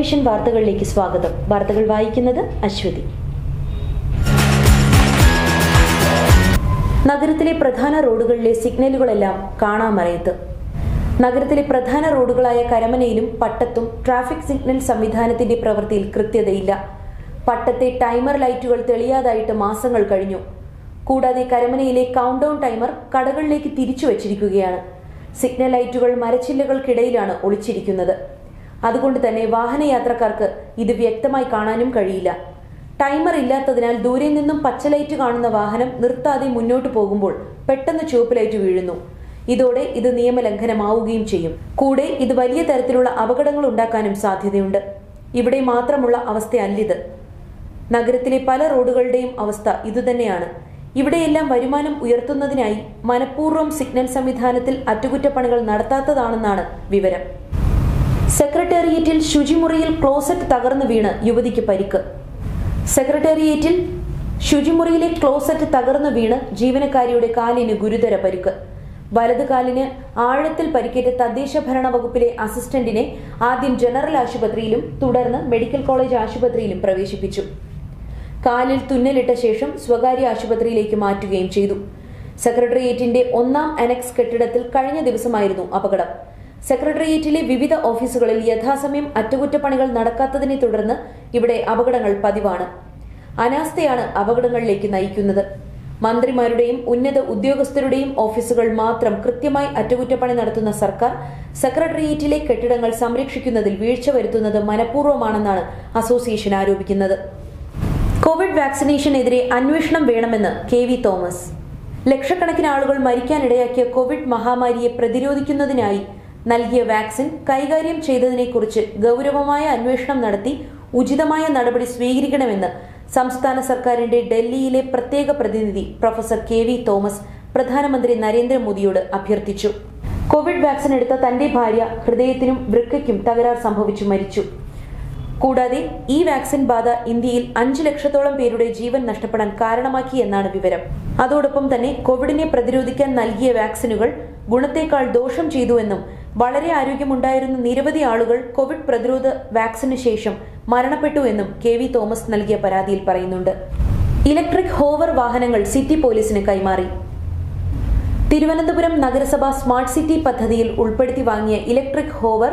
Vision വാർത്തകളിലേക്ക് സ്വാഗതം. വാർത്തകൾ വായിക്കുന്നത് അശ്വതി. നഗരത്തിലെ പ്രധാന റോഡുകളിലെ സിഗ്നലുകളെല്ലാം കാണാമറയത്ത്. നഗരത്തിലെ പ്രധാന റോഡുകളായ കരമനയിലും പട്ടത്തും ട്രാഫിക് സിഗ്നൽ സംവിധാനത്തിന്റെ പ്രവൃത്തിയിൽ കൃത്യതയില്ല. പട്ടത്തെ ടൈമർ ലൈറ്റുകൾ തെളിയാതായിട്ട് മാസങ്ങൾ കഴിഞ്ഞു. കൂടാതെ കരമനയിലെ കൗണ്ട് ഡൗൺ ടൈമർ കടകളിലേക്ക് തിരിച്ചു വച്ചിരിക്കുകയാണ്. സിഗ്നൽ ലൈറ്റുകൾ മരച്ചില്ലകൾക്കിടയിലാണ് ഒളിച്ചിരിക്കുന്നത്. അതുകൊണ്ട് തന്നെ വാഹനയാത്രക്കാർക്ക് ഇത് വ്യക്തമായി കാണാനും കഴിയില്ല. ടൈമർ ഇല്ലാത്തതിനാൽ ദൂരെ നിന്നും പച്ച ലൈറ്റ് കാണുന്ന വാഹനം നിർത്താതെ മുന്നോട്ട് പോകുമ്പോൾ പെട്ടെന്ന് ചുവപ്പ് ലൈറ്റ് വീഴുന്നു. ഇതോടെ ഇത് നിയമലംഘനമാവുകയും ചെയ്യും. കൂടെ ഇത് വലിയ തരത്തിലുള്ള അപകടങ്ങൾ ഉണ്ടാക്കാനും സാധ്യതയുണ്ട്. ഇവിടെ മാത്രമുള്ള അവസ്ഥയല്ലിത്. നഗരത്തിലെ പല റോഡുകളുടെയും അവസ്ഥ ഇതുതന്നെയാണ്. ഇവിടെയെല്ലാം വരുമാനം ഉയർത്തുന്നതിനായി മനഃപൂർവം സിഗ്നൽ സംവിധാനത്തിൽ അറ്റകുറ്റപ്പണികൾ നടത്താത്തതാണെന്നാണ് വിവരം. സെക്രട്ടേറിയറ്റിൽ ശുചിമുറിയിൽ ക്ലോസറ്റ് തകർന്നു വീണ് യുവതിക്ക് പരിക്ക്. സെക്രട്ടേറിയറ്റിൽ ശുചിമുറിയിലെ ക്ലോസറ്റ് തകർന്നു വീണ് ജീവനക്കാരിയുടെ കാലിന് ഗുരുതര പരിക്ക്. വലത് കാലിന് ആഴത്തിൽ പരിക്കേറ്റ തദ്ദേശ ഭരണ വകുപ്പിലെ അസിസ്റ്റന്റിനെ ആദ്യം ജനറൽ ആശുപത്രിയിലും തുടർന്ന് മെഡിക്കൽ കോളേജ് ആശുപത്രിയിലും പ്രവേശിപ്പിച്ചു. കാലിൽ തുന്നലിട്ട ശേഷം സ്വകാര്യ ആശുപത്രിയിലേക്ക് മാറ്റുകയും ചെയ്തു. സെക്രട്ടേറിയറ്റിന്റെ ഒന്നാം അനക്സ് കെട്ടിടത്തിൽ കഴിഞ്ഞ ദിവസമായിരുന്നു അപകടം. സെക്രട്ടേറിയറ്റിലെ വിവിധ ഓഫീസുകളിൽ യഥാസമയം അറ്റകുറ്റപ്പണികൾ നടക്കാത്തതിനെ തുടർന്ന് ഇവിടെ അപകടങ്ങൾ പതിവാണ്. അനാസ്ഥയാണ് അപകടങ്ങളിലേക്ക് നയിക്കുന്നത്. മന്ത്രിമാരുടെയും ഉന്നത ഉദ്യോഗസ്ഥരുടെയും ഓഫീസുകൾ മാത്രം കൃത്യമായി അറ്റകുറ്റപ്പണി നടത്തുന്ന സർക്കാർ സെക്രട്ടേറിയറ്റിലെ കെട്ടിടങ്ങൾ സംരക്ഷിക്കുന്നതിൽ വീഴ്ച വരുത്തുന്നത് മനഃപൂർവമാണെന്നാണ് അസോസിയേഷൻ ആരോപിക്കുന്നത്. കോവിഡ് വാക്സിനേഷനെതിരെ അന്വേഷണം വേണമെന്ന് കെ വി തോമസ്. ലക്ഷക്കണക്കിന് ആളുകൾ മരിക്കാനിടയാക്കിയ കോവിഡ് മഹാമാരിയെ പ്രതിരോധിക്കുന്നതിനായി നൽകിയ വാക്സിൻ കൈകാര്യം ചെയ്തതിനെക്കുറിച്ച് ഗൗരവമായ അന്വേഷണം നടത്തി ഉചിതമായ നടപടി സ്വീകരിക്കണമെന്ന് സംസ്ഥാന സർക്കാരിന്റെ ഡൽഹിയിലെ പ്രത്യേക പ്രതിനിധി പ്രൊഫസർ കെ വി തോമസ് പ്രധാനമന്ത്രി നരേന്ദ്രമോദിയോട് അഭ്യർത്ഥിച്ചു. കോവിഡ് വാക്സിൻ എടുത്ത തന്റെ ഭാര്യ ഹൃദയത്തിനും വൃക്കയ്ക്കും തകരാർ സംഭവിച്ചു മരിച്ചു. കൂടാതെ ഈ വാക്സിൻ ബാധ ഇന്ത്യയിൽ അഞ്ചു ലക്ഷത്തോളം പേരുടെ ജീവൻ നഷ്ടപ്പെടാൻ കാരണമാക്കി എന്നാണ് വിവരം. അതോടൊപ്പം തന്നെ കോവിഡിനെ പ്രതിരോധിക്കാൻ നൽകിയ വാക്സിനുകൾ ഗുണത്തേക്കാൾ ദോഷം ചെയ്തുവെന്നും വളരെ ആരോഗ്യമുണ്ടായിരുന്ന നിരവധി ആളുകൾ കോവിഡ് പ്രതിരോധ വാക്സിന് ശേഷം മരണപ്പെട്ടു എന്നും കെ വി തോമസ് നൽകിയ പരാതിയിൽ പറയുന്നുണ്ട്. ഇലക്ട്രിക് ഹോവർ വാഹനങ്ങൾ സിറ്റി പോലീസിന് കൈമാറി. തിരുവനന്തപുരം നഗരസഭ സ്മാർട്ട് സിറ്റി പദ്ധതിയിൽ ഉൾപ്പെടുത്തി വാങ്ങിയ electric hover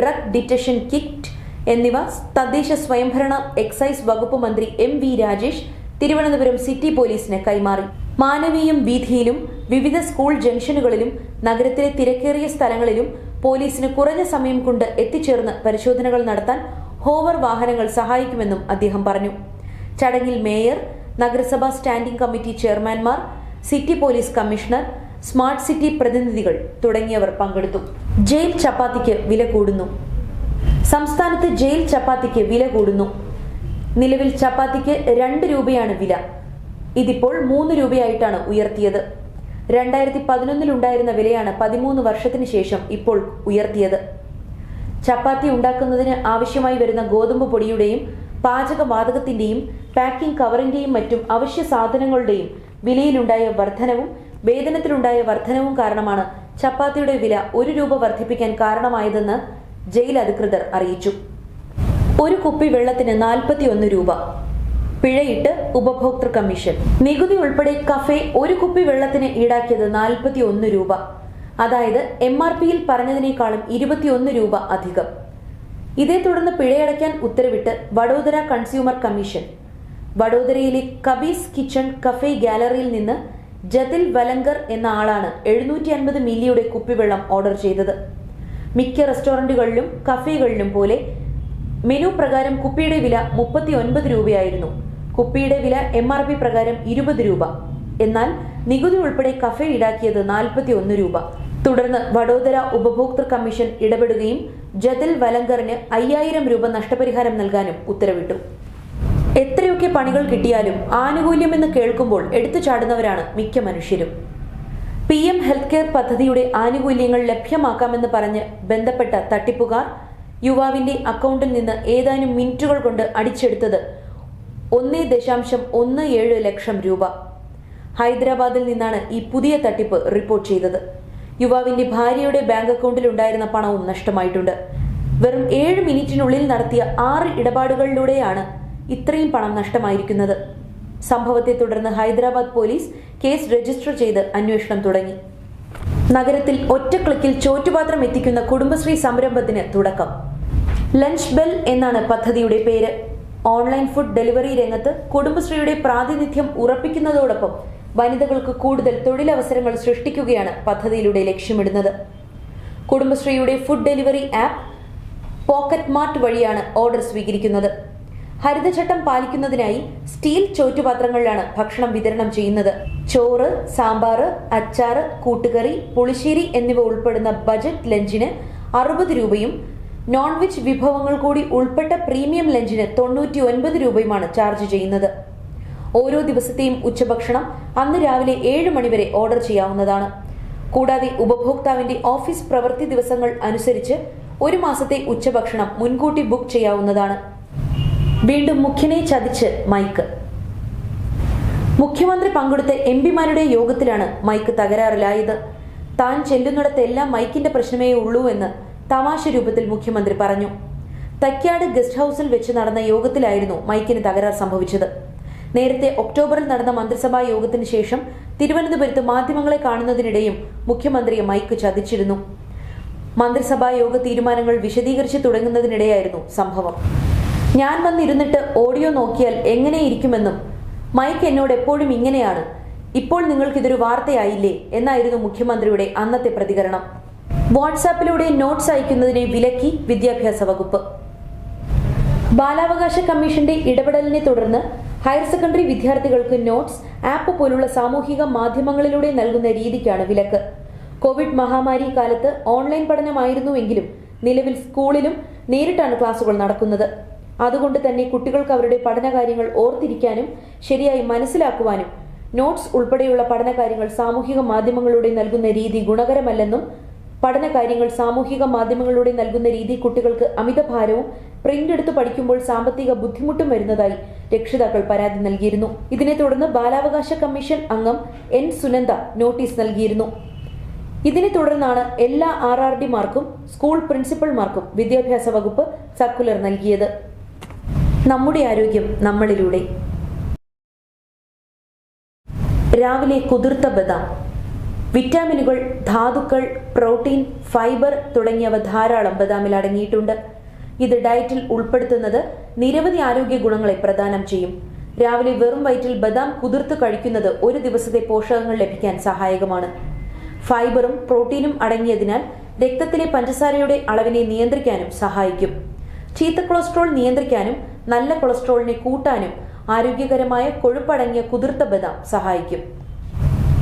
drug detection kit എന്നിവ തദ്ദേശ സ്വയംഭരണ എക്സൈസ് വകുപ്പ് മന്ത്രി M V Rajesh Thiruvananthapuram city പോലീസിന് കൈമാറി. മാനവീയം വീഥിയിലും വിവിധ സ്കൂൾ ജംഗ്ഷനുകളിലും നഗരത്തിലെ തിരക്കേറിയ സ്ഥലങ്ങളിലും പോലീസിന് കുറഞ്ഞ സമയം കൊണ്ട് എത്തിച്ചേർന്ന് പരിശോധനകൾ നടത്താൻ ഹോവർ വാഹനങ്ങൾ സഹായിക്കുമെന്നും അദ്ദേഹം പറഞ്ഞു. ചടങ്ങിൽ മേയർ നഗരസഭാ standing committee ചെയർമാൻമാർ city police commissioner smart city പ്രതിനിധികൾ തുടങ്ങിയവർ പങ്കെടുത്തു. ജയിൽ ചപ്പാത്തിക്ക് വില കൂടുന്നു. സംസ്ഥാനത്ത് ജയിൽ ചപ്പാത്തിക്ക് വില കൂടുന്നു. നിലവിൽ ചപ്പാത്തിക്ക് രണ്ട് രൂപയാണ് വില. ഇതിപ്പോൾ മൂന്ന് രൂപയായിട്ടാണ് ഉയർത്തിയത്. രണ്ടായിരത്തി പതിനൊന്നിലുണ്ടായിരുന്ന വിലയാണ് പതിമൂന്ന് വർഷത്തിന് ശേഷം ഇപ്പോൾ ഉയർത്തിയത്. ചപ്പാത്തി ഉണ്ടാക്കുന്നതിന് ആവശ്യമായി വരുന്ന ഗോതമ്പ് പൊടിയുടെയും പാചകവാതകത്തിന്റെയും പാക്കിംഗ് കവറിന്റെയും മറ്റും അവശ്യ സാധനങ്ങളുടെയും വിലയിലുണ്ടായ വർധനവും വേതനത്തിലുണ്ടായ വർധനവും കാരണമാണ് ചപ്പാത്തിയുടെ വില ഒരു രൂപ വർദ്ധിപ്പിക്കാൻ കാരണമായതെന്ന് ജയിൽ അധികൃതർ അറിയിച്ചു. ഒരു കുപ്പി വെള്ളത്തിന് നാൽപ്പത്തിയൊന്ന് രൂപ. പിഴയിട്ട് ഉപഭോക്തൃ കമ്മീഷൻ. നികുതി ഉൾപ്പെടെ കഫേ ഒരു കുപ്പി വെള്ളത്തിന് ഈടാക്കിയത് നാൽപ്പത്തി ഒന്ന് രൂപ. അതായത് എം ആർ പിയിൽ പറഞ്ഞതിനേക്കാളും ഇരുപത്തിയൊന്ന് രൂപ അധികം. ഇതേ തുടർന്ന് പിഴയടയ്ക്കാൻ ഉത്തരവിട്ട് വഡോദര കൺസ്യൂമർ കമ്മീഷൻ. വഡോദരയിലെ കബീസ് കിച്ചൺ കഫേ ഗാലറിയിൽ നിന്ന് ജതിൽ വലങ്കർ എന്ന ആളാണ് എഴുന്നൂറ്റി അൻപത് മില്ലിയുടെ കുപ്പിവെള്ളം ഓർഡർ ചെയ്തത്. മിക്ക റെസ്റ്റോറന്റുകളിലും കഫേകളിലും പോലെ മെനു പ്രകാരം കുപ്പിയുടെ വില മുപ്പത്തി ഒൻപത് രൂപയായിരുന്നു. കുപ്പിയുടെ വില എം ആർ പി പ്രകാരം ഇരുപത് രൂപ. എന്നാൽ നികുതി ഉൾപ്പെടെ കഫേ ഈടാക്കിയത് നാൽപ്പത്തി ഒന്ന് രൂപ. തുടർന്ന് വഡോദര ഉപഭോക്തൃ കമ്മീഷൻ ഇടപെടുകയും ജതിൽ വലങ്കറിന് അയ്യായിരം രൂപ നഷ്ടപരിഹാരം നൽകാനും ഉത്തരവിട്ടു. എത്രയൊക്കെ പണികൾ കിട്ടിയാലും ആനുകൂല്യമെന്ന് കേൾക്കുമ്പോൾ എടുത്തു ചാടുന്നവരാണ് മിക്ക മനുഷ്യരും. പി എം ഹെൽത്ത് കെയർ പദ്ധതിയുടെ ആനുകൂല്യങ്ങൾ ലഭ്യമാക്കാമെന്ന് പറഞ്ഞ് ബന്ധപ്പെട്ട തട്ടിപ്പുകാർ യുവാവിന്റെ അക്കൗണ്ടിൽ നിന്ന് ഏതാനും മിനിറ്റുകൾ കൊണ്ട് അടിച്ചെടുത്തത് ഒന്ന് ദശാംശം ഒന്ന് ഏഴ് ലക്ഷം രൂപ. ഹൈദരാബാദിൽ നിന്നാണ് ഈ പുതിയ തട്ടിപ്പ് റിപ്പോർട്ട് ചെയ്തത്. യുവാവിന്റെ ഭാര്യയുടെ ബാങ്ക് അക്കൗണ്ടിൽ ഉണ്ടായിരുന്ന പണവും നഷ്ടമായിട്ടുണ്ട്. വെറും ഏഴ് മിനിറ്റിനുള്ളിൽ നടത്തിയ ആറ് ഇടപാടുകളിലൂടെയാണ് ഇത്രയും പണം നഷ്ടമായിരിക്കുന്നത്. സംഭവത്തെ തുടർന്ന് ഹൈദരാബാദ് പോലീസ് കേസ് രജിസ്റ്റർ ചെയ്ത് അന്വേഷണം തുടങ്ങി. നഗരത്തിൽ ഒറ്റ ക്ലിക്കിൽ ചോറ്റുപാത്രം എത്തിക്കുന്ന കുടുംബശ്രീ സംരംഭത്തിന് തുടക്കം. ലഞ്ച് ബെൽ എന്നാണ് പദ്ധതിയുടെ പേര്. ഓൺലൈൻ ഫുഡ് ഡെലിവറി രംഗത്ത് കുടുംബശ്രീയുടെ പ്രാതിനിധ്യം ഉറപ്പിക്കുന്നതോടൊപ്പം വനിതകൾക്ക് കൂടുതൽ തൊഴിലവസരങ്ങൾ സൃഷ്ടിക്കുകയാണ് പദ്ധതിയിലൂടെ ലക്ഷ്യമിടുന്നത്. കുടുംബശ്രീയുടെ food delivery app pocket mart വഴിയാണ് ഓർഡർ സ്വീകരിക്കുന്നത്. ഹരിതചട്ടം പാലിക്കുന്നതിനായി സ്റ്റീൽ ചോറ്റുപാത്രങ്ങളിലാണ് ഭക്ഷണം വിതരണം ചെയ്യുന്നത്. ചോറ് സാമ്പാർ അച്ചാറ് കൂട്ടുകറി പുളിശ്ശേരി എന്നിവ ഉൾപ്പെടുന്ന ബജറ്റ് ലഞ്ചിന് അറുപത് രൂപയും നോൺ വെജ് വിഭവങ്ങൾ കൂടി ഉൾപ്പെട്ട പ്രീമിയം ലഞ്ചിന് തൊണ്ണൂറ്റി ഒൻപത് രൂപയുമാണ് ചാർജ് ചെയ്യുന്നത്. ഓരോ ദിവസത്തെയും ഉച്ചഭക്ഷണം അന്ന് രാവിലെ ഏഴ് മണിവരെ ഓർഡർ ചെയ്യാവുന്നതാണ്. കൂടാതെ ഉപഭോക്താവിന്റെ ഓഫീസ് പ്രവൃത്തി ദിവസങ്ങൾ അനുസരിച്ച് ഒരു മാസത്തെ ഉച്ചഭക്ഷണം മുൻകൂട്ടി ബുക്ക് ചെയ്യാവുന്നതാണ്. വീണ്ടും മുഖ്യനെ ചതിച്ച് മൈക്ക്. മുഖ്യമന്ത്രി പങ്കെടുത്ത എം പിമാരുടെ യോഗത്തിലാണ് മൈക്ക് തകരാറിലായത്. താൻ ചെല്ലുന്നിടത്തെല്ലാം മൈക്കിന്റെ പ്രശ്നമേ ഉള്ളൂ എന്ന് തമാശ രൂപത്തിൽ മുഖ്യമന്ത്രി പറഞ്ഞു. തക്യാട് ഗസ്റ്റ് ഹൌസിൽ വെച്ച് നടന്ന യോഗത്തിലായിരുന്നു മൈക്കിന് തകരാർ സംഭവിച്ചത്. നേരത്തെ ഒക്ടോബറിൽ നടന്ന മന്ത്രിസഭാ യോഗത്തിന് ശേഷം തിരുവനന്തപുരത്ത് മാധ്യമങ്ങളെ കാണുന്നതിനിടെയും മുഖ്യമന്ത്രിയെ മൈക്ക് ചതിച്ചിരുന്നു. മന്ത്രിസഭാ യോഗ തീരുമാനങ്ങൾ വിശദീകരിച്ചു തുടങ്ങുന്നതിനിടെയായിരുന്നു സംഭവം. ഞാൻ വന്നിരുന്നിട്ട് ഓഡിയോ നോക്കിയാൽ എങ്ങനെയിരിക്കുമെന്നും മൈക്ക് എന്നോട് എപ്പോഴും ഇങ്ങനെയാണ് ഇപ്പോൾ നിങ്ങൾക്കിതൊരു വാർത്തയായില്ലേ എന്നായിരുന്നു മുഖ്യമന്ത്രിയുടെ അന്നത്തെ പ്രതികരണം. വാട്സാപ്പിലൂടെ നോട്ട്സ് അയക്കുന്നതിനെ വിലക്കി വിദ്യാഭ്യാസ വകുപ്പ്. ബാലാവകാശ കമ്മീഷന്റെ ഇടപെടലിനെ തുടർന്ന് ഹയർ സെക്കൻഡറി വിദ്യാർത്ഥികൾക്ക് നോട്ട്സ് ആപ്പ് പോലുള്ള സാമൂഹിക മാധ്യമങ്ങളിലൂടെ നൽകുന്ന രീതിക്കാണ് വിലക്ക്. കോവിഡ് മഹാമാരി കാലത്ത് ഓൺലൈൻ പഠനമായിരുന്നുവെങ്കിലും നിലവിൽ സ്കൂളിലും നേരിട്ടാണ് ക്ലാസുകൾ നടക്കുന്നത്. അതുകൊണ്ട് തന്നെ കുട്ടികൾക്ക് അവരുടെ പഠനകാര്യങ്ങൾ ഓർത്തിരിക്കാനും ശരിയായി മനസ്സിലാക്കുവാനും നോട്ട്സ് ഉൾപ്പെടെയുള്ള പഠനകാര്യങ്ങൾ സാമൂഹിക മാധ്യമങ്ങളിലൂടെ നൽകുന്ന രീതി ഗുണകരമല്ലെന്നും പഠനകാര്യങ്ങൾ സാമൂഹിക മാധ്യമങ്ങളിലൂടെ നൽകുന്ന രീതി കുട്ടികൾക്ക് അമിതഭാരവും പ്രിന്റ് എടുത്ത് പഠിക്കുമ്പോൾ സാമ്പത്തിക ബുദ്ധിമുട്ടും വരുന്നതായി രക്ഷിതാക്കൾ പരാതി നൽകിയിരുന്നു. ഇതിനെ തുടർന്ന് ബാലാവകാശ കമ്മീഷൻ അംഗം എൻ സുനന്ദ നോട്ടീസ് നൽകിയിരുന്നു. ഇതിനെ തുടർന്നാണ് എല്ലാ ആർ ആർ ഡിമാർക്കും സ്കൂൾ പ്രിൻസിപ്പൽമാർക്കും വിദ്യാഭ്യാസ വകുപ്പ് സർക്കുലർ നൽകിയത്. നമ്മുടെ ആരോഗ്യം നമ്മളിലൂടെ. രാവിലെ കുതിർത്ത ബദാം. വിറ്റാമിനുകൾ ധാതുക്കൾ പ്രോട്ടീൻ ഫൈബർ തുടങ്ങിയവ ധാരാളം ബദാമിൽ അടങ്ങിയിട്ടുണ്ട്. ഇത് ഡയറ്റിൽ ഉൾപ്പെടുത്തുന്നത് നിരവധി ആരോഗ്യ ഗുണങ്ങളെ പ്രദാനം ചെയ്യും. രാവിലെ വെറും വയറ്റിൽ ബദാം കുതിർത്ത് കഴിക്കുന്നത് ഒരു ദിവസത്തെ പോഷകങ്ങൾ ലഭിക്കാൻ സഹായകമാണ്. ഫൈബറും പ്രോട്ടീനും അടങ്ങിയതിനാൽ രക്തത്തിലെ പഞ്ചസാരയുടെ അളവിനെ നിയന്ത്രിക്കാനും സഹായിക്കും. ചീത്ത കൊളസ്ട്രോൾ നിയന്ത്രിക്കാനും നല്ല കൊളസ്ട്രോളിനെ കൂട്ടാനും ആരോഗ്യകരമായ കൊഴുപ്പടങ്ങിയ കുതിർത്ത ബദാം സഹായിക്കും.